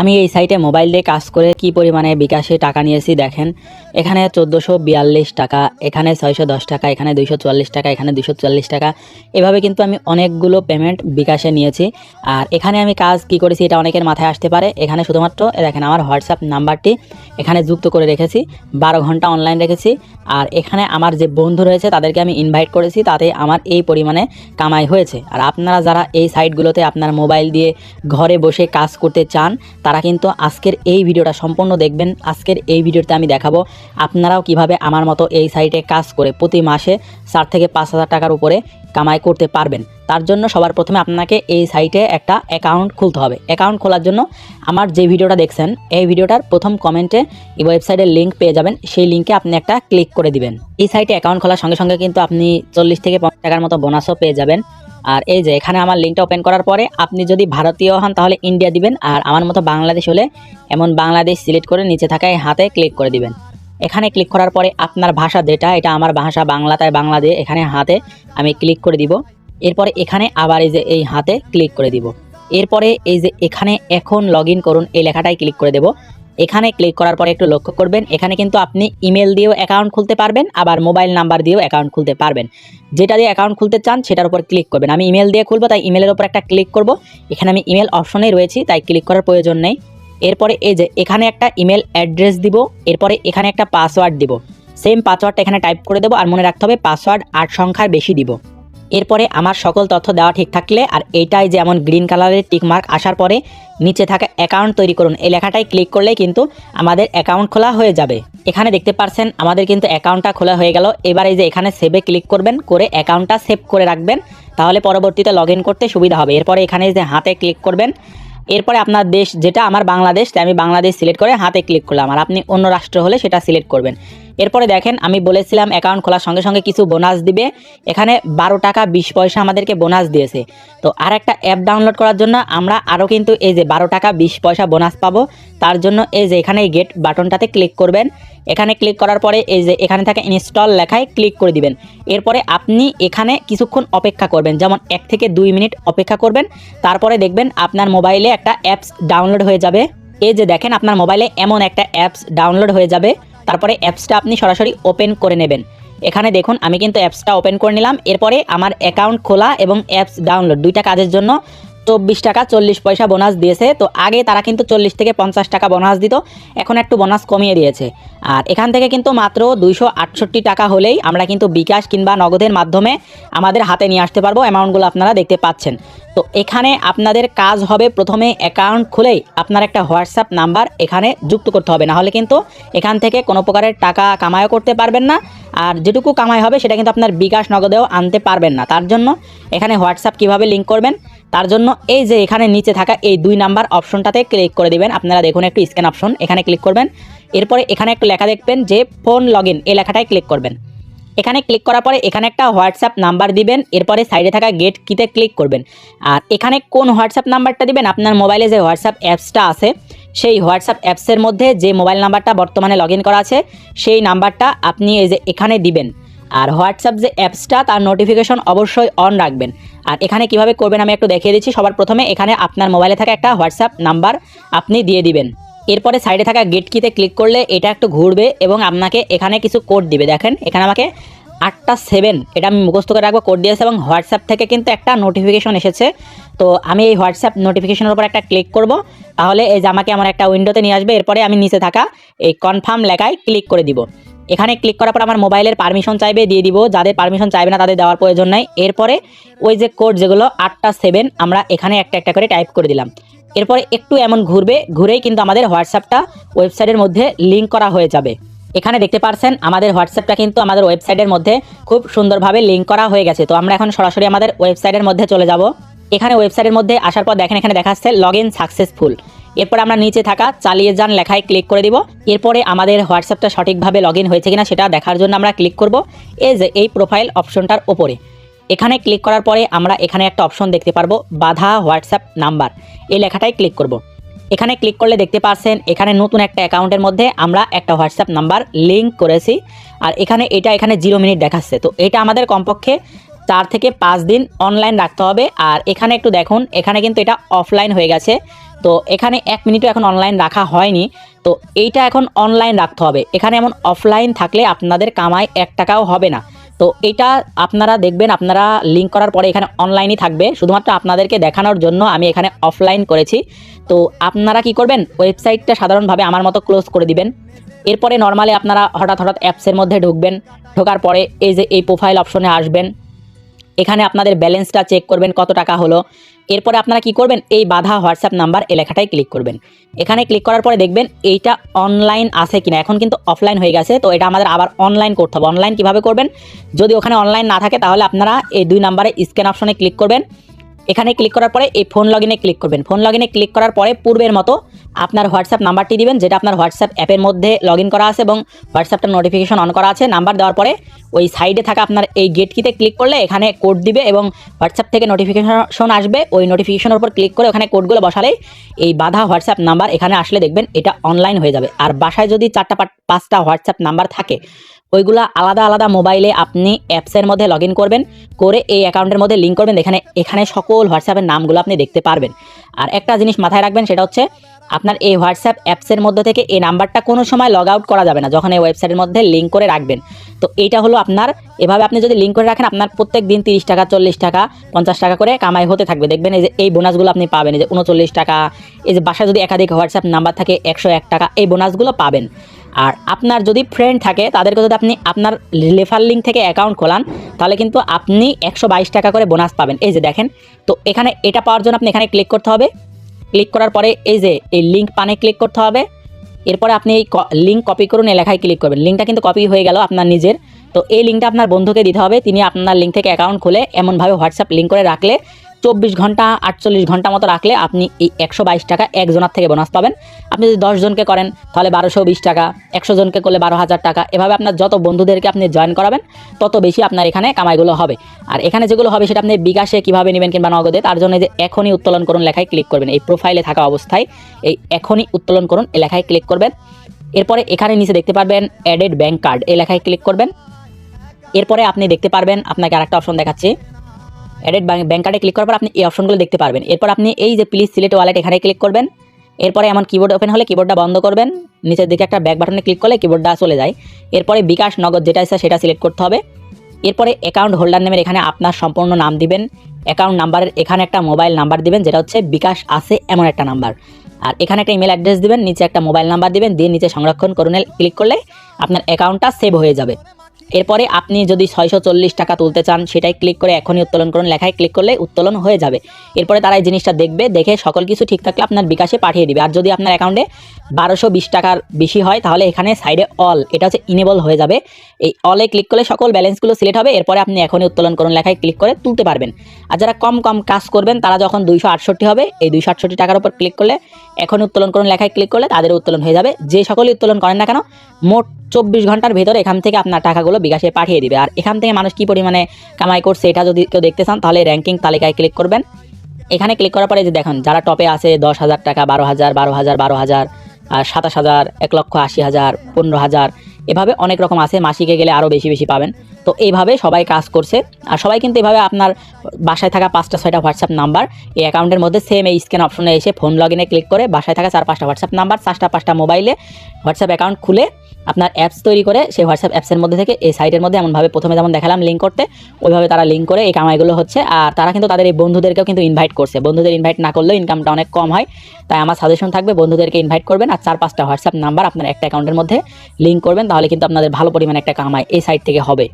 আমি এই সাইটে মোবাইল দিয়ে কাজ করে কি পরিমাণে বিকাশে টাকা নিয়েছি দেখেন। এখানে চোদ্দোশো বিয়াল্লিশ টাকা, এখানে ছয়শো দশ টাকা, এখানে দুইশো চুয়াল্লিশ টাকা, এখানে চুয়াল্লিশ টাকা। এভাবে কিন্তু আমি অনেকগুলো পেমেন্ট বিকাশে নিয়েছি। আর এখানে আমি কাজ কি করেছি এটা অনেকের মাথায় আসতে পারে। এখানে শুধুমাত্র দেখেন আমার হোয়াটসঅ্যাপ নাম্বারটি এখানে যুক্ত করে রেখেছি। বারো ঘণ্টা অনলাইন রেখেছি। আর এখানে আমার যে বন্ধু রয়েছে তাদেরকে আমি ইনভাইট করেছি তাতে আমার এই পরিমাণে কামাই হয়েছে। আর আপনারা যারা এই সাইটগুলোতে আপনার মোবাইল দিয়ে ঘরে বসে কাজ করতে চান তারা কিন্তু আজকের এই ভিডিওটা সম্পূর্ণ দেখবেন। আজকের এই ভিডিওতে আমি দেখাবো আপনারাও কীভাবে আমার মতো এই সাইটে কাজ করে প্রতি মাসে চার থেকে পাঁচ হাজার টাকার উপরে কামাই করতে পারবেন। তার জন্য সবার প্রথমে আপনাকে এই সাইটে একটা অ্যাকাউন্ট খুলতে হবে। অ্যাকাউন্ট খোলার জন্য আমার যে ভিডিওটা দেখছেন, এই ভিডিওটার প্রথম কমেন্টে এই ওয়েবসাইটের লিঙ্ক পেয়ে যাবেন। সেই লিঙ্কে আপনি একটা ক্লিক করে দিবেন। এই সাইটে অ্যাকাউন্ট খোলার সঙ্গে সঙ্গে কিন্তু আপনি চল্লিশ থেকে পঞ্চাশ টাকার মতো বোনাসও পেয়ে যাবেন। আর এই যে এখানে আমার লিঙ্কটা ওপেন করার পরে আপনি যদি ভারতীয় হন তাহলে ইন্ডিয়া দিবেন, আর আমার মতো বাংলাদেশ হলে এমন বাংলাদেশ সিলেক্ট করে নিচে থাকায় হাতে ক্লিক করে দিবেন। এখানে ক্লিক করার পরে আপনার ভাষা যেটা, এটা আমার ভাষা বাংলা, তাই বাংলা দিয়ে এখানে হাতে আমি ক্লিক করে দিব। এরপরে এখানে আবার এই যে এই হাতে ক্লিক করে দিব। এরপরে এই যে এখানে এখন লগ করুন, এই লেখাটাই ক্লিক করে দেব। এখানে ক্লিক করার পরে একটু লক্ষ্য করবেন, এখানে কিন্তু আপনি ইমেল দিয়েও অ্যাকাউন্ট খুলতে পারবেন, আবার মোবাইল নাম্বার দিয়েও অ্যাকাউন্ট খুলতে পারবেন। যেটা দিয়ে অ্যাকাউন্ট খুলতে চান, সেটার উপর ক্লিক করবেন। আমি ইমেল দিয়ে খুলবো, তাই ইমেলের উপর একটা ক্লিক করব। এখানে আমি ইমেল অপশনেই রয়েছি, তাই ক্লিক করার প্রয়োজন নেই। এরপরে এই যে, এখানে একটা ইমেল অ্যাড্রেস দিব, এরপরে এখানে একটা পাসওয়ার্ড দিব। সেম পাসওয়ার্ডটা এখানে টাইপ করে দেবো, আর মনে রাখতে হবে পাসওয়ার্ড আট সংখ্যার বেশি দিব। এরপরে আমার সকল তথ্য দেওয়া ঠিক থাকলে আর এইটাই যেমন গ্রিন কালারের টিকমার্ক আসার পরে নিচে থাকা অ্যাকাউন্ট তৈরি করুন। এই লেখাটাই ক্লিক করলে কিন্তু আমাদের অ্যাকাউন্ট খোলা হয়ে যাবে। এখানে দেখতে পাচ্ছেন আমাদের কিন্তু অ্যাকাউন্টটা খোলা হয়ে গেল। এবার এই যে এখানে সেভে ক্লিক করবেন, করে অ্যাকাউন্টটা সেভ করে রাখবেন। তাহলে পরবর্তীতে লগ করতে সুবিধা হবে। এরপরে এখানে যে হাতে ক্লিক করবেন, এরপরে আপনার দেশ যেটা আমার বাংলাদেশ, তাই আমি বাংলাদেশ সিলেক্ট করে হাতে ক্লিক করলাম। আর আপনি অন্য রাষ্ট্র হলে সেটা সিলেক্ট করবেন। এরপরে দেখেন, আমি বলেছিলাম অ্যাকাউন্ট খোলার সঙ্গে সঙ্গে কিছু বোনাস দিবে। এখানে বারো টাকা বিশ পয়সা আমাদেরকে বোনাস দিয়েছে। তো আর একটা অ্যাপ ডাউনলোড করার জন্য আমরা আরও কিন্তু এই যে বারো টাকা বিশ পয়সা বোনাস পাবো। তার জন্য এই যে এখানে গেট বাটনটাতে ক্লিক করবেন। এখানে ক্লিক করার পরে এই যে এখানে থাকা ইনস্টল লেখায় ক্লিক করে দিবেন। এরপরে আপনি এখানে কিছুক্ষণ অপেক্ষা করবেন। যেমন এক থেকে দুই মিনিট অপেক্ষা করবেন। তারপরে দেখবেন আপনার মোবাইলে একটা অ্যাপস ডাউনলোড হয়ে যাবে। এই যে দেখেন, আপনার মোবাইলে এমন একটা অ্যাপস ডাউনলোড হয়ে যাবে। তারপরে অ্যাপসটা আপনি সরাসরি ওপেন করে নেবেন। এখানে দেখুন, আমি কিন্তু অ্যাপসটা ওপেন করে নিলাম। এরপরে আমার অ্যাকাউন্ট খোলা এবং অ্যাপস ডাউনলোড, দুইটা কাজের জন্য চব্বিশ টাকা চল্লিশ পয়সা বোনাস দিয়েছে। তো আগে তারা কিন্তু চল্লিশ থেকে পঞ্চাশ টাকা বোনাস দিত, এখন একটু বোনাস কমিয়ে দিয়েছে। আর এখান থেকে কিন্তু মাত্র দুইশো আটষট্টি টাকা হলেই আমরা কিন্তু বিকাশ কিংবা নগদের মাধ্যমে আমাদের হাতে নিয়ে আসতে পারব অ্যামাউন্টগুলো আপনারা দেখতে পাচ্ছেন। তো এখানে আপনাদের কাজ হবে প্রথমে অ্যাকাউন্ট খুলেই আপনার একটা হোয়াটসঅ্যাপ নাম্বার এখানে যুক্ত করতে হবে। না হলে কিন্তু এখান থেকে কোনো প্রকারের টাকা কামাইও করতে পারবেন না। আর যেটুকু কামাই হবে সেটা কিন্তু আপনার বিকাশ নগদেও আনতে পারবেন না। তার জন্য এখানে হোয়াটসঅ্যাপ কীভাবে লিঙ্ক করবেন? তার জন্য এই যে এখানে নিচে থাকা এই দুই নাম্বার অপশনটাতে ক্লিক করে দিবেন। আপনারা দেখুন একটু স্ক্যান অপশন এখানে ক্লিক করবেন। এরপরে এখানে একটু লেখা দেখবেন যে ফোন লগ ইন এই লেখাটায় ক্লিক করবেন। এখানে ক্লিক করার পরে এখানে একটা হোয়াটসঅ্যাপ নাম্বার দিবেন, এরপরে সাইডে থাকা গেট কিতে ক্লিক করবেন। আর এখানে কোন হোয়াটসঅ্যাপ নাম্বারটা দিবেন? আপনার মোবাইলে যে হোয়াটসঅ্যাপ অ্যাপসটা আছে, সেই হোয়াটসঅ্যাপ অ্যাপসের মধ্যে যে মোবাইল নাম্বারটা বর্তমানে লগ করা আছে, সেই নাম্বারটা আপনি এই যে এখানে দিবেন। আর হোয়াটসঅ্যাপ যে অ্যাপসটা, তার নোটিফিকেশন অবশ্যই অন রাখবেন। আর এখানে কীভাবে করবেন আমি একটু দেখিয়ে দিচ্ছি। সবার প্রথমে এখানে আপনার মোবাইলে থাকা একটা হোয়াটসঅ্যাপ নাম্বার আপনি দিয়ে দিবেন। এরপরে সাইডে থাকা গেট কিতে ক্লিক করলে এটা একটু ঘুরবে এবং আপনাকে এখানে কিছু কোড দিবে। দেখেন, এখানে আমাকে আটটা সেভেন এটা আমি মুখস্থ করে রাখব কোড দিয়েছে এবং হোয়াটসঅ্যাপ থেকে কিন্তু একটা নোটিফিকেশন এসেছে। তো আমি এই হোয়াটসঅ্যাপ নোটিফিকেশনের উপর একটা ক্লিক করব, তাহলে এই যে আমাকে আমার একটা উইন্ডোতে নিয়ে আসবে। এরপরে আমি নিচে থাকা এই কনফার্ম লেখায় ক্লিক করে দিব। এখানে ক্লিক করার পর আমার মোবাইলের পারমিশন চাইবে, দিয়ে দিব। যাদের পারমিশন চাইবে না, তাদের দেওয়ার প্রয়োজন নাই। এরপরে ওই যে কোড যেগুলো আটটা সেভেন আমরা এখানে একটা একটা করে টাইপ করে দিলাম। এরপরে একটু এমন ঘুরবে, ঘুরেই কিন্তু আমাদের হোয়াটসঅ্যাপটা ওয়েবসাইটের মধ্যে লিঙ্ক করা হয়ে যাবে। এখানে দেখতে পারছেন, আমাদের হোয়াটসঅ্যাপটা কিন্তু আমাদের ওয়েবসাইটের মধ্যে খুব সুন্দরভাবে লিঙ্ক করা হয়ে গেছে। তো আমরা এখন সরাসরি আমাদের ওয়েবসাইটের মধ্যে চলে যাব। এখানে ওয়েবসাইটের মধ্যে আসার পর দেখেন, এখানে দেখাচ্ছে লগ ইন সাকসেসফুল এরপর আমরা নিচে থাকা চালিয়ে যান লেখায় ক্লিক করে দিব। এরপরে আমাদের হোয়াটসঅ্যাপটা সঠিকভাবে লগ হয়েছে কিনা সেটা দেখার জন্য আমরা ক্লিক করব। এই যে, এই প্রোফাইল অপশনটার ওপরে এখানে ক্লিক করার পরে আমরা এখানে একটা অপশন দেখতে পারব, বাধা হোয়াটসঅ্যাপ নাম্বার। এই লেখাটাই ক্লিক করব। এখানে ক্লিক করলে দেখতে পাচ্ছেন, এখানে নতুন একটা অ্যাকাউন্টের মধ্যে আমরা একটা হোয়াটসঅ্যাপ নাম্বার লিঙ্ক করেছি। আর এখানে এটা এখানে জিরো মিনিট দেখাচ্ছে। তো এটা আমাদের কমপক্ষে চার থেকে পাঁচ দিন অনলাইন রাখতে হবে। আর এখানে একটু দেখুন, এখানে কিন্তু এটা অফলাইন হয়ে গেছে। তো এখানে এক মিনিটও এখন অনলাইন রাখা হয়নি। তো এইটা এখন অনলাইন রাখতে হবে। এখানে এমন অফলাইন থাকলে আপনাদের কামাই এক টাকাও হবে না। তো এটা আপনারা দেখবেন, আপনারা লিঙ্ক করার পরে এখানে অনলাইনই থাকবে। শুধুমাত্র আপনাদেরকে দেখানোর জন্য আমি এখানে অফলাইন করেছি। তো আপনারা কি করবেন? ওয়েবসাইটটা সাধারণভাবে আমার মতো ক্লোজ করে দিবেন। এরপরে নর্মালি আপনারা হঠাৎ হঠাৎ অ্যাপসের মধ্যে ঢুকবেন। ঢোকার পরে এই যে এই প্রোফাইল অপশনে আসবেন। এখানে আপনাদের ব্যালেন্সটা চেক করবেন কত টাকা হলো। এরপরে আপনারা কি করবেন? এই বাধা হোয়াটসঅ্যাপ নাম্বার এই লেখাটাই ক্লিক করবেন। এখানে ক্লিক করার পরে দেখবেন এইটা অনলাইন আছে কিনা। এখন কিন্তু অফলাইন হয়ে গেছে, তো এটা আমাদের আবার অনলাইন করতে হবে। অনলাইন কীভাবে করবেন? যদি ওখানে অনলাইন না থাকে, তাহলে আপনারা এই দুই নাম্বারে স্ক্যান অপশনে ক্লিক করবেন। এখানে ক্লিক করার পরে এই ফোন লগ ক্লিক করবেন। ফোন লগ ক্লিক করার পরে পূর্বের মতো আপনার হোয়াটসঅ্যাপ নাম্বারটি দিবেন, যেটা আপনার হোয়াটসঅ্যাপ অ্যাপের মধ্যে লগ করা আছে এবং হোয়াটসঅ্যাপটা নোটিফিকেশন অন করা আছে। নাম্বার দেওয়ার পরে ওই সাইডে থাকা আপনার এই গেট কিতে ক্লিক করলে এখানে কোড দিবে এবং হোয়াটসঅ্যাপ থেকে নোটিফিকেশন আসবে। ওই নোটিফিকেশনের উপর ক্লিক করে ওখানে কোডগুলো বসালে এই বাধা হোয়াটসঅ্যাপ নাম্বার এখানে আসলে দেখবেন এটা অনলাইন হয়ে যাবে। আর বাসায় যদি চারটা পাঁচটা হোয়াটসঅ্যাপ নাম্বার থাকে ওইগুলা আলাদা আলাদা মোবাইলে আপনি অ্যাপসের মধ্যে লগ করবেন, করে এই অ্যাকাউন্টের মধ্যে লিঙ্ক করবেন, এখানে এখানে সকল হোয়াটসঅ্যাপের নামগুলো আপনি দেখতে পারবেন। আর একটা জিনিস মাথায় রাখবেন, সেটা হচ্ছে আপনার এই হোয়াটসঅ্যাপ অ্যাপসের মধ্যে থেকে এই নাম্বারটা কোনো সময় লগ আউট করা যাবে না, যখন এই ওয়েবসাইটের মধ্যে লিঙ্ক করে রাখবেন। তো এইটা হলো আপনার, এভাবে আপনি যদি লিঙ্ক করে রাখেন, আপনার প্রত্যেক দিন তিরিশ টাকা, চল্লিশ টাকা, পঞ্চাশ টাকা করে কামাই হতে থাকবে। দেখবেন এই যে এই বোনাসগুলো আপনি পাবেন, এই যে উনচল্লিশ টাকা, এই যে বাসায় যদি একাধিক হোয়াটসঅ্যাপ নাম্বার থাকে, একশো এক টাকা, এই বোনাসগুলো পাবেন। আর আপনার যদি ফ্রেন্ড থাকে, তাদেরকে যদি আপনি আপনার রেফার লিঙ্ক থেকে অ্যাকাউন্ট খোলান, তাহলে কিন্তু আপনি একশো বাইশ টাকা করে বোনাস পাবেন। এই যে দেখেন, তো এখানে এটা পাওয়ার জন্য আপনি এখানে ক্লিক করতে হবে। ক্লিক করার পরে এই যে, এই লিঙ্ক পানে ক্লিক করতে হবে। এরপরে আপনি এই লিঙ্ক কপি করুন, এই লেখায় ক্লিক করবেন। লিঙ্কটা কিন্তু কপি হয়ে গেল আপনার নিজের। তো এই লিঙ্কটা আপনার বন্ধুকে দিতে হবে। তিনি আপনার লিঙ্ক থেকে অ্যাকাউন্ট খুলে এমনভাবে হোয়াটসঅ্যাপ লিঙ্ক করে রাখলে চব্বিশ ঘণ্টা, আটচল্লিশ ঘণ্টা মতো রাখলে আপনি এই একশো বাইশ টাকা একজনের থেকে বোনাস পাবেন। আপনি যদি দশজনকে করেন, তাহলে বারোশো বিশ টাকা, একশো জনকে করলে বারো হাজার টাকা। এভাবে আপনার যত বন্ধুদেরকে আপনি জয়েন করাবেন, তত বেশি আপনার এখানে কামাইগুলো হবে। আর এখানে যেগুলো হবে, সেটা আপনি বিকাশে কীভাবে নেবেন কিংবা নগদে, তার জন্য যে এখনই উত্তোলন করুন লেখায় ক্লিক করবেন। এই প্রোফাইলে থাকা অবস্থায় এই এখনই উত্তোলন করুন, এই লেখায় ক্লিক করবেন। এরপরে এখানে নিচে দেখতে পারবেন অ্যাডেড ব্যাঙ্ক কার্ড এই লেখায় ক্লিক করবেন। এরপরে আপনি দেখতে পারবেন, আপনাকে আরেকটা অপশন দেখাচ্ছি। অ্যাডেড ব্যাংক কার্ডে ক্লিক করার পর আপনি এই অপশনগুলো দেখতে পারবেন। এরপর আপনি এই যে প্লিজ সিলেক্ট ওয়ালেট এখানে ক্লিক করবেন। এরপরে এমন কিবোর্ড ওপেন হলে কিবোর্ডটা বন্ধ করবেন। নিচের দিকে একটা ব্যাক বাটনে ক্লিক করলে কিবোর্ডটা চলে যায়। এরপরে বিকাশ নগদ যেটা আছে সেটা সিলেক্ট করতে হবে। এরপরে অ্যাকাউন্ট হোল্ডার নেমের এখানে আপনার সম্পূর্ণ নাম দিবেন। অ্যাকাউন্ট নাম্বারের এখানে একটা মোবাইল নাম্বার দিবেন, যেটা হচ্ছে বিকাশ আছে এমন একটা নাম্বার আর এখানে একটা ইমেল অ্যাড্রেস দিবেন, নিচে একটা মোবাইল নাম্বার দিবেন, দিয়ে নিচে সংরক্ষণ করুন ক্লিক করলে আপনার অ্যাকাউন্টটা সেভ হয়ে যাবে। এরপরে আপনি যদি ছয়শো চল্লিশ টাকা তুলতে চান সেটাই ক্লিক করে এখনই উত্তোলন করুন। লেখায় ক্লিক করলে উত্তোলন হয়ে যাবে। এরপরে তারা এই জিনিসটা দেখবে, দেখে সকল কিছু ঠিক থাকলে আপনার বিকাশে পাঠিয়ে দিবে। আর যদি আপনার অ্যাকাউন্টে বারোশো বিশ টাকার বেশি হয়, তাহলে এখানে সাইডে অল এটা হচ্ছে ইনেবল হয়ে যাবে। এই অলে ক্লিক করলে সকল ব্যালেন্সগুলো সিলেক্ট হবে। এরপরে আপনি এখনই উত্তোলন করুন, লেখায় ক্লিক করে তুলতে পারবেন। আর যারা কম কম কাজ করবেন, তারা যখন দুইশো আটষট্টি হবে, এই দুইশো আটষট্টি টাকার উপর ক্লিক করলে এখন উত্তোলন করুন, লেখায় ক্লিক করলে তাদের উত্তোলন হয়ে যাবে। যে সকলে উত্তোলন করেন না কেন, মোট চব্বিশ ঘণ্টার ভেতরে এখান থেকে আপনার টাকাগুলো বিকাশে পাঠিয়ে দিবে। আর এখান থেকে মানুষ কী পরিমাণে কামাই করছে এটা যদি কেউ দেখতে চান, তাহলে র্যাঙ্কিং তালিকায় ক্লিক করবেন। এখানে ক্লিক করার পরে যে দেখুন, যারা টপে আছে, দশ হাজার টাকা, বারো হাজার বারো হাজার বারো হাজার, আর সাতাশ হাজার, এক লক্ষ আশি হাজার, পনেরো হাজার, এভাবে অনেক রকম আছে। মাসিকে গেলে আরও বেশি বেশি পাবেন। তো এইভাবে সবাই কাজ করছে। আর সবাই কিন্তু এভাবে আপনার বাসায় থাকা পাঁচটা, ছয়টা হোয়াটসঅ্যাপ নাম্বার এই অ্যাকাউন্টের মধ্যে সেম এই স্ক্যান অপশনে এসে ফোন লগ ইনে ক্লিক করে বাসায় থাকা চার, পাঁচটা হোয়াটসঅ্যাপ নাম্বার চারটা, পাঁচটা মোবাইলে হোয়াটসঅ্যাপ অ্যাকাউন্ট খুলে আপনার অ্যাপস তৈরি করে সেই হোয়াটসঅ্যাপ অ্যাপসের মধ্যে থেকে এই সাইটের মধ্যে এমনভাবে প্রথমে যেমন দেখালাম লিঙ্ক করতে, ওইভাবে তারা লিঙ্ক করে এই কামাইগুলো হচ্ছে। আর তারা কিন্তু তাদের এই বন্ধুদেরকেও কিন্তু ইনভাইট করছে। বন্ধুদের ইনভাইট না করলেও ইনকামটা অনেক কম হয়। তাই আমার সাজেশন থাকবে বন্ধুদেরকে ইনভাইট করবেন আর চার, পাঁচটা হোয়াটসঅ্যাপ নাম্বার আপনার একটা অ্যাকাউন্টের মধ্যে লিঙ্ক করবেন, তাহলে কিন্তু আপনাদের ভালো পরিমাণে একটা কামাই এই সাইট থেকে হবে।